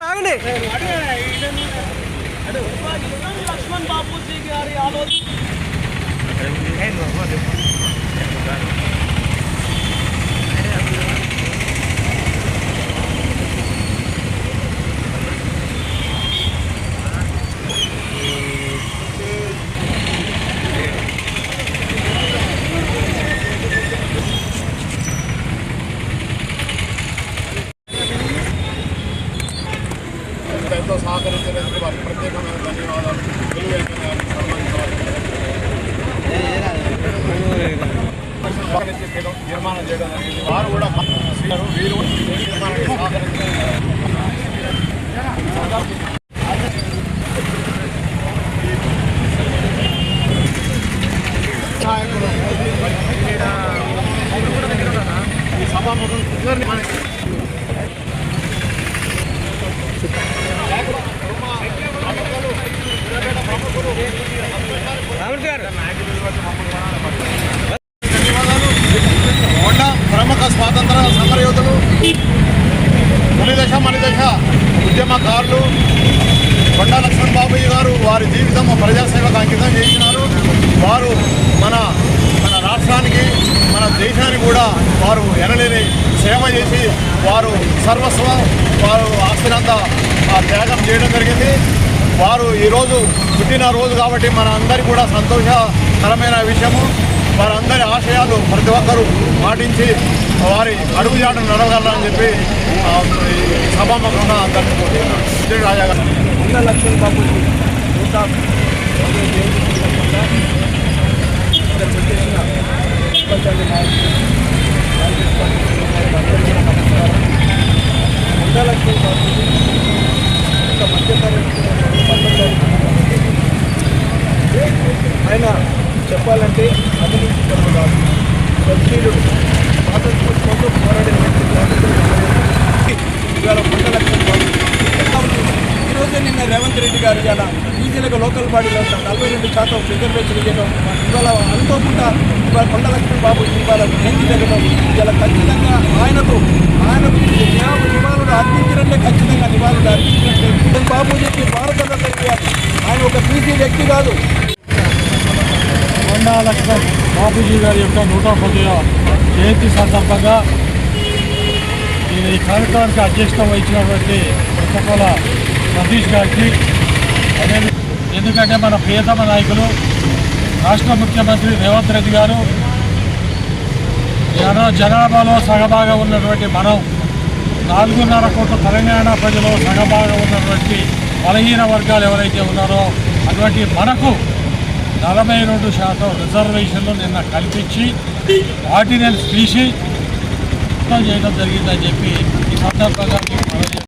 ఆగండి. లక్ష్మణ్ బాబూజీ గారి ఆలోచన సహకరించినందుకు వారికి ప్రత్యేకమైన ధన్యవాదాలు నిర్మాణం చేయడం జరిగింది వారు కూడా వీరు నిర్మాణానికి ఈ సభాముఖం హోండా ప్రముఖ స్వాతంత్ర సమరయోధులు తొలిదశ మణిదశ ఉద్యమకారులు కొండా లక్ష్మణ్ బాబయ్య గారు వారి జీవితం ప్రజాసేవకు అంకితం చేసినారు. వారు మన మన రాష్ట్రానికి మన దేశానికి కూడా వారు ఎనలేని సేవ చేసి వారు సర్వస్వం వారు ఆస్తినంతా త్యాగం చేయడం జరిగింది. వారు ఈరోజు పుట్టినరోజు కాబట్టి మన అందరి కూడా సంతోషకరమైన విషయము. వారందరి ఆశయాలు ప్రతి ఒక్కరూ పాటించి వారి అడుగుజాటను నడవగలరని చెప్పి సభాముఖంగా అందరినీ కోరుతున్నాను. రాజా గారు. నూట చెప్పాలంటే అభివృద్ధి పనులు కాదు. సత్యుడు స్వాతంత్రం కోసం పోరాడిన వ్యక్తి ఇవాళ కొండ లక్ష్మణ్ బాబు ఈరోజే నిన్న రేవంత్ రెడ్డి గారు ఇవాళ ఈజీలుగా లోకల్ బాడీలో నలభై రెండు శాతం రిజర్వేషన్ ఇవ్వడం ఇవాళ అనుకోకుండా ఇవాళ కొండ లక్ష్మణ్ బాబు ఇవాళ జయంతి జరగడం ఇవాళ ఖచ్చితంగా ఆయనకు ఆయనకు నివాళులు నివాళులు అర్పించినట్టే ఖచ్చితంగా నివాళులు అర్పించినట్టే కొండా బాపూజీ గారి యొక్క నూట పదవ జయంతి సందర్భంగా నేను ఈ కార్యక్రమానికి అధ్యక్షత వహించినటువంటి కొత్తకోల సతీష్ గారికి ఎందుకంటే మన ప్రియతమ నాయకులు రాష్ట్ర ముఖ్యమంత్రి రేవంత్ రెడ్డి గారు జన జనాభాలో సగభాగం ఉన్నటువంటి మనం నాలుగున్నర కోట్ల తెలంగాణ ప్రజలు సగభాగం ఉన్నటువంటి బలహీన వర్గాలు ఎవరైతే ఉన్నారో అటువంటి మనకు నలభై రెండు శాతం రిజర్వేషన్లు నిన్న కల్పించి ఆర్డినెన్స్ తీసి చేయడం జరిగిందని చెప్పి ఈ సందర్భంగా